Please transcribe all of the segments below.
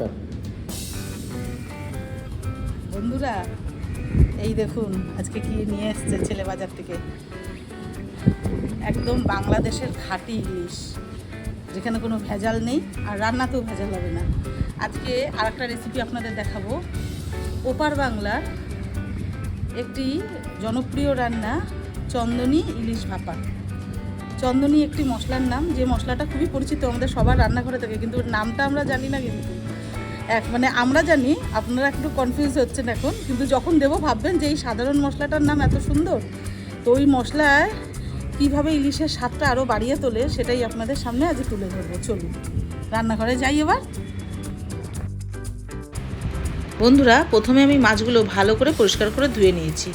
নমস্কার। বন্ধুরা, এই দেখুন, আজকে কি নিয়ে এসছে ছেলে বাজার থেকে? একদম বাংলাদেশের খাঁটি ইলিশ, যেখানে কোনো ভেজাল নেই আর রান্নাতেও ভেজাল হবে না। আজকে আর একটা রেসিপি আপনাদের দেখাবো। ওপার বাংলার একটি জনপ্রিয় রান্না, চন্দনী ইলিশ ভাপা। চন্দনী একটি মশলার নাম, যে মশলাটা খুবই পরিচিত আমাদের সবার রান্নাঘরে থাকে, কিন্তু নামটা আমরা জানি না কিন্তু। এক মানে আমরা জানি, আপনারা একটু কনফিউজ হচ্ছেন এখন, কিন্তু যখন দেবো ভাববেন যে এই সাধারণ মশলাটার নাম এত সুন্দর, তো ওই মশলায় কীভাবে ইলিশের স্বাদটা আরও বাড়িয়ে তোলে সেটাই আপনাদের সামনে আজ তুলে ধরবো। চলুন, রান্নাঘরে যাই এবার। বন্ধুরা, প্রথমে আমি মাছগুলো ভালো করে পরিষ্কার করে ধুয়ে নিয়েছি।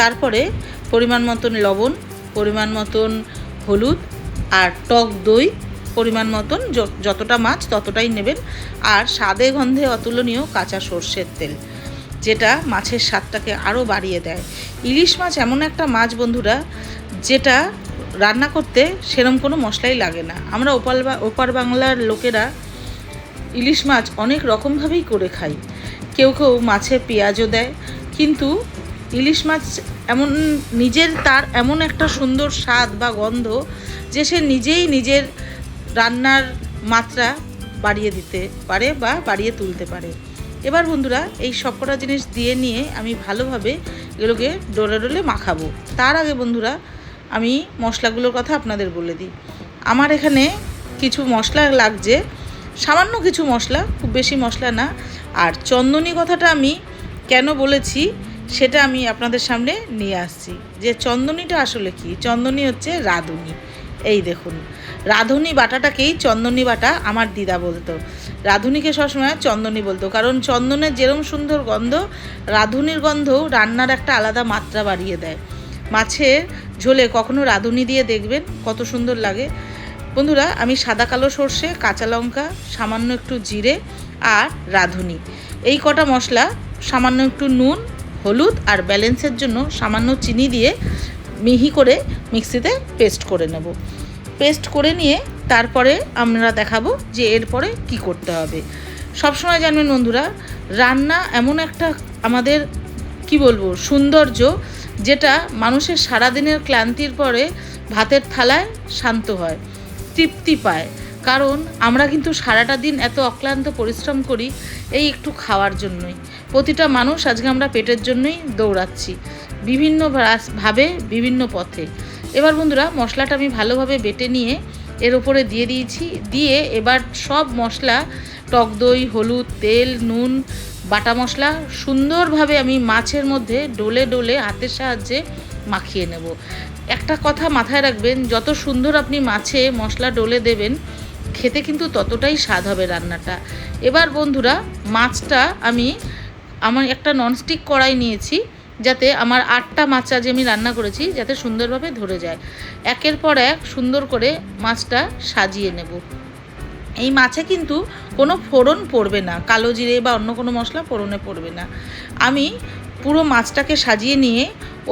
তারপরে পরিমাণ মতন লবণ, পরিমাণ মতন হলুদ আর টক দই পরিমাণ মতন যতটা মাছ ততটাই নেবেন। আর স্বাদে গন্ধে অতুলনীয় কাঁচা সর্ষের তেল, যেটা মাছের স্বাদটাকে আরও বাড়িয়ে দেয়। ইলিশ মাছ এমন একটা মাছ বন্ধুরা, যেটা রান্না করতে সেরম কোনো মশলাই লাগে না। আমরা ওপাল ওপার বাংলার লোকেরা ইলিশ মাছ অনেক রকমভাবেই করে খাই। কেউ কেউ মাছে পেঁয়াজও দেয়, কিন্তু ইলিশ মাছ এমন নিজের তার এমন একটা সুন্দর স্বাদ বা গন্ধ যে সে নিজেই নিজের রান্নার মাত্রা বাড়িয়ে দিতে পারে বা বাড়িয়ে তুলতে পারে। এবার বন্ধুরা, এই সবকটা জিনিস দিয়ে নিয়ে আমি ভালোভাবে এগুলোকে ডোলে ডোলে মাখাবো। তার আগে বন্ধুরা, আমি মশলাগুলোর কথা আপনাদের বলে দিই। আমার এখানে কিছু মশলা লাগছে, সামান্য কিছু মশলা, খুব বেশি মশলা না। আর চন্দনী কথাটা আমি কেন বলেছি, সেটা আমি আপনাদের সামনে নিয়ে আসছি। যে চন্দনীটা আসলে কি? চন্দনী হচ্ছে রাঁধুনি। এই দেখুন, রাঁধুনি বাটাটাকেই চন্দনী বাটা আমার দিদা বলতো। রাঁধুনিকে সবসময় চন্দনী বলতো, কারণ চন্দনের যেরম সুন্দর গন্ধ, রাঁধুনির গন্ধও রান্নার একটা আলাদা মাত্রা বাড়িয়ে দেয়। মাছের ঝোলে কখনো রাঁধুনি দিয়ে দেখবেন, কত সুন্দর লাগে। বন্ধুরা, আমি সাদা কালো সর্ষে, কাঁচা লঙ্কা, সামান্য একটু জিরে আর রাঁধুনি। এই কটা মশলা, সামান্য একটু নুন, হলুদ আর ব্যালেন্সের জন্য সামান্য চিনি দিয়ে মিহি করে মিক্সিতে পেস্ট করে নেব। পেস্ট করে নিয়ে তারপরে আমরা দেখাবো যে এরপরে কি করতে হবে। সবসময় জানবেন বন্ধুরা, রান্না এমন একটা আমাদের, কি বলব, সৌন্দর্য যেটা মানুষের সারাদিনের ক্লান্তির পরে ভাতের থালায় শান্ত হয়, তৃপ্তি পায়। কারণ আমরা কিন্তু সারাটা দিন এত অক্লান্ত পরিশ্রম করি এই একটু খাওয়ার জন্যই। প্রতিটা মানুষ আজকে আমরা পেটের জন্যই দৌড়াচ্ছি, বিভিন্ন ভাবে বিভিন্ন পথে। এবার বন্ধুরা, মশলাটা আমি ভালোভাবে বেটে নিয়ে এর ওপরে দিয়ে দিয়েছি। দিয়ে এবার সব মশলা, টক দই, হলুদ, তেল, নুন, বাটা মশলা সুন্দরভাবে আমি মাছের মধ্যে ডোলে ডোলে হাতের সাহায্যে মাখিয়ে নেব। একটা কথা মাথায় রাখবেন, যত সুন্দর আপনি মাছে মশলা ডলে দেবেন, খেতে কিন্তু ততটাই স্বাদ হবে রান্নাটা। এবার বন্ধুরা, মাছটা আমি, আমার একটা ননস্টিক কড়াই নিয়েছি। যাতে আমার আটটা মাছ আজ আমি রান্না করেছি, যাতে সুন্দরভাবে ধরে যায়। একের পর এক সুন্দর করে মাছটা সাজিয়ে নেব। এই মাছে কিন্তু কোনো ফোড়ন পড়বে না, কালো জিরে বা অন্য কোনো মশলা ফোড়নে পড়বে না। আমি পুরো মাছটাকে সাজিয়ে নিয়ে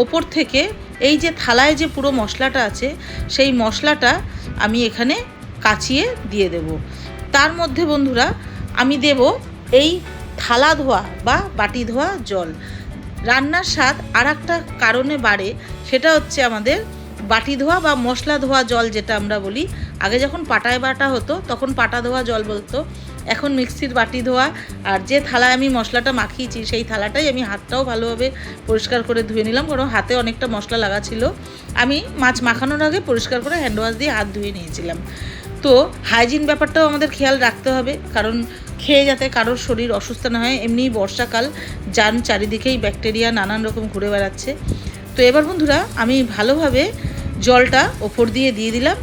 ওপর থেকে এই যে থালায় যে পুরো মশলাটা আছে, সেই মশলাটা আমি এখানে কাচিয়ে দিয়ে দেব। তার মধ্যে বন্ধুরা, আমি দেব এই থালা ধোয়া বা বাটি ধোয়া জল। রান্নার স্বাদ আর একটা কারণে বাড়ে, সেটা হচ্ছে আমাদের বাটি ধোয়া বা মশলা ধোয়া জল যেটা আমরা বলি। আগে যখন পাটায় বাটা হতো, তখন পাটা ধোয়া জল বলতো। এখন মিক্সির বাটি ধোয়া, আর যে থালায় আমি মশলাটা মাখিয়েছি, সেই থালাটাই আমি হাতটাও ভালোভাবে পরিষ্কার করে ধুয়ে নিলাম, কারণ হাতে অনেকটা মশলা লাগা ছিল। আমি মাছ মাখানোর আগে পরিষ্কার করে হ্যান্ড ওয়াশ দিয়ে হাত ধুয়ে নিয়েছিলাম। তো হাইজিন ব্যাপারটাও আমাদের খেয়াল রাখতে হবে, কারণ খেয়ে যাতে কারোর শরীর অসুস্থ না হয়, এমনি বর্ষাকাল, যান চারিদিকেই ব্যাকটেরিয়া নানান রকম ঘুরে বেড়াচ্ছে। তো এবার বন্ধুরা, আমি ভালোভাবে জলটা ওপর দিয়ে দিয়ে দিলাম।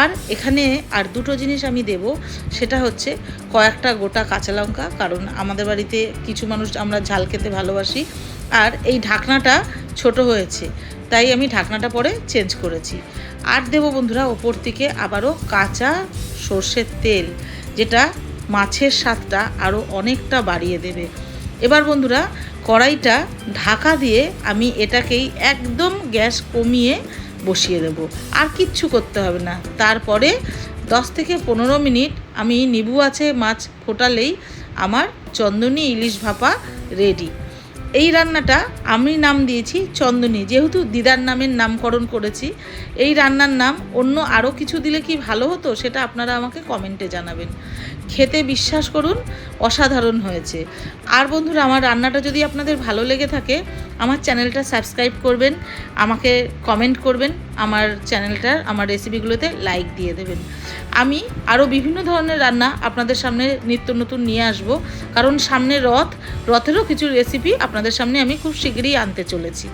আর এখানে আর দুটো জিনিস আমি দেব, সেটা হচ্ছে কয়েকটা গোটা কাঁচা লঙ্কা, কারণ আমাদের বাড়িতে কিছু মানুষ আমরা ঝাল খেতে ভালোবাসি। আর এই ঢাকনাটা ছোট হয়েছে, তাই আমি ঢাকনাটা পরে চেঞ্জ করেছি। আর দেবো বন্ধুরা, ওপর থেকে আবারও কাঁচা সর্ষের তেল, যেটা মাছের স্বাদটা আরও অনেকটা বাড়িয়ে দেবে। এবার বন্ধুরা, কড়াইটা ঢাকা দিয়ে আমি এটাকেই একদম গ্যাস কমিয়ে বসিয়ে দেবো। আর কিচ্ছু করতে হবে না। তারপরে দশ থেকে পনেরো মিনিট আমি নিবু আছে মাছ ফোটালেই আমার চন্দনী ইলিশ ভাপা রেডি। এই রান্নাটা আমি নাম দিয়েছি চন্দনী। যেহেতু দিদার নামের নামকরণ করেছি, এই রান্নার নাম অন্য আরও কিছু দিলে কি ভালো হতো সেটা আপনারা আমাকে কমেন্টে জানাবেন। খেতে বিশ্বাস করুন, অসাধারণ হয়েছে। আর বন্ধুরা, আমার রান্নাটা যদি আপনাদের ভালো লেগে থাকে, আমার চ্যানেলটা সাবস্ক্রাইব করবেন, আমাকে কমেন্ট করবেন, আমার চ্যানেলটার আমার রেসিপিগুলোতে লাইক দিয়ে দেবেন। আমি আরও বিভিন্ন ধরনের রান্না আপনাদের সামনে নিত্য নতুন নিয়ে আসব, কারণ সামনে রথ, রথেরও কিছু রেসিপি আপনাদের সামনে আমি খুব শীঘ্রই আনতে চলেছি।